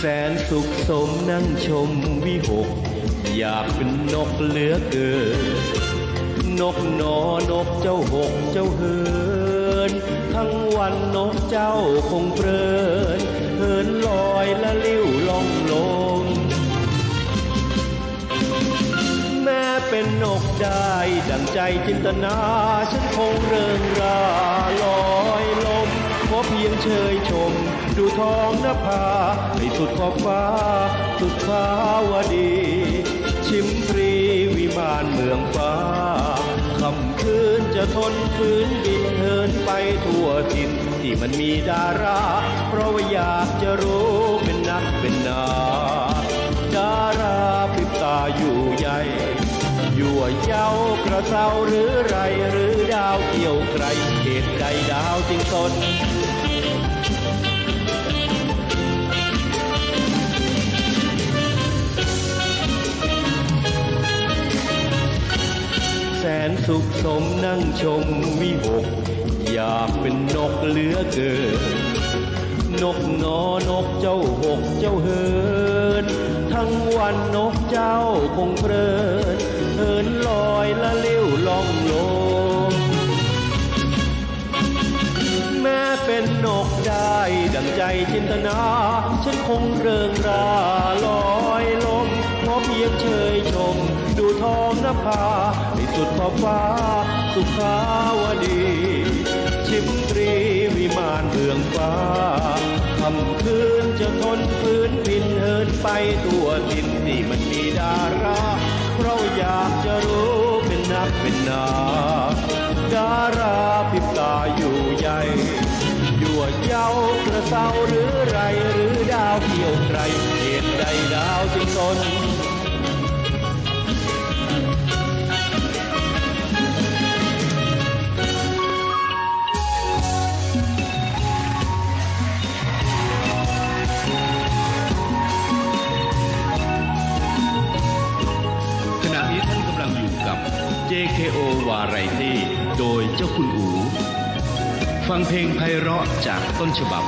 แสนสุขสมนั่งชมวิหก อยากเป็นนกเหลือเกิน นกหนอนกเจ้าหกเจ้าเฮิน ทั้งวันนกเจ้าคงเพลินเหินลอยละลิ้วล่องลง แม้เป็นนกได้ดังใจจินตนา ฉันคงเริงราลอยลม ขอเพียงเชยชม ดูท้องนภาให้สุดขอบฟ้า สุดฟ้าวดี ชิมฟรีวิมานเมืองฟ้าคำคืนจะทนฝืนบินเหินไปทั่วถิ่นที่มันมีดารา เพราะว่าอยากจะรู้เป็นนักเป็นนาากระเซาหรือไรหรือดาวเกี่ยวไกลเหตุใดดาวจึงตนแสนสุขสมนั่งชมวิหก อยากเป็นนกเหลือเกินนกนอนกเจ้าหกเจ้าเฮิน ทั้งวันนกเจ้าคงเพลินเหินลอ เป็นนกได้ดังใจจินตนา ฉันคงเริงราลอยลมพราะเพียงเชยชม ดูทองนภาให้สุดขอบฟ้า สุขาวดี ชิมตรีวิมานเบืองฟ้าคำคืนจะทนฟื้นบินเหินไปตัวทินที่มันมีดาราเพราะอยากจะรู้เป็นนักเป็นนาดาราพิบตาอยู่ใหญ่ ยั่วเย้ากระเซาหรือไรหรือดาวเกี่ยวไกลเหตุใดดาวจึงตนขณะนี้ท่านกำลังอยู่กับ JKO Variety โดยเจ้าคุณอู ฟังเพลงไพเราะจากต้นฉบับ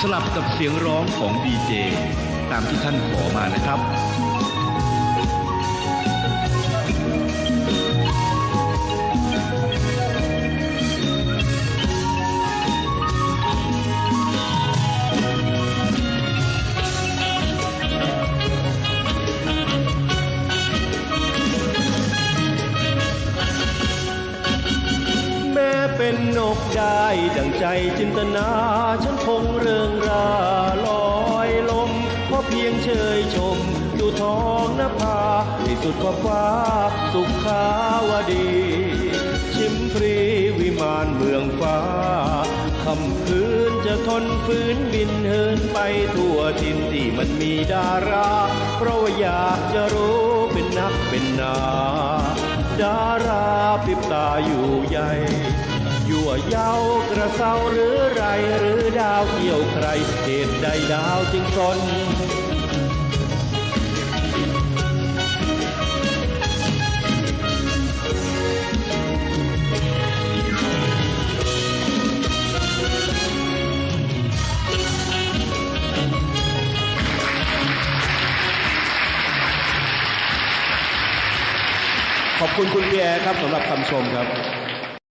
สลับกับเสียงร้องของดีเจตามที่ท่านขอมานะครับ เป็นนกได้ดังใจจินตนาฉันคงเริงราลอยลมเพราะเพียงเชยชม ดูท้องนภาให้สุดขอบฟ้าสุขาวดี ชิมพรีวิมานเมืองฟ้าคำคืนจะทนฝืนบินเหินไปทั่วทินที่มันมีดารา เพราะว่าอยากจะรู้เป็นนักเป็นนา ดาราปิบตาอยู่ใหญ่ ยั่วเย้ากระเซาหรือไรหรือดาวเกี่ยวใครเหตุใดดาวจึงสนขอบคุณคุณพี่แอร์ครับสำหรับคำชมครับ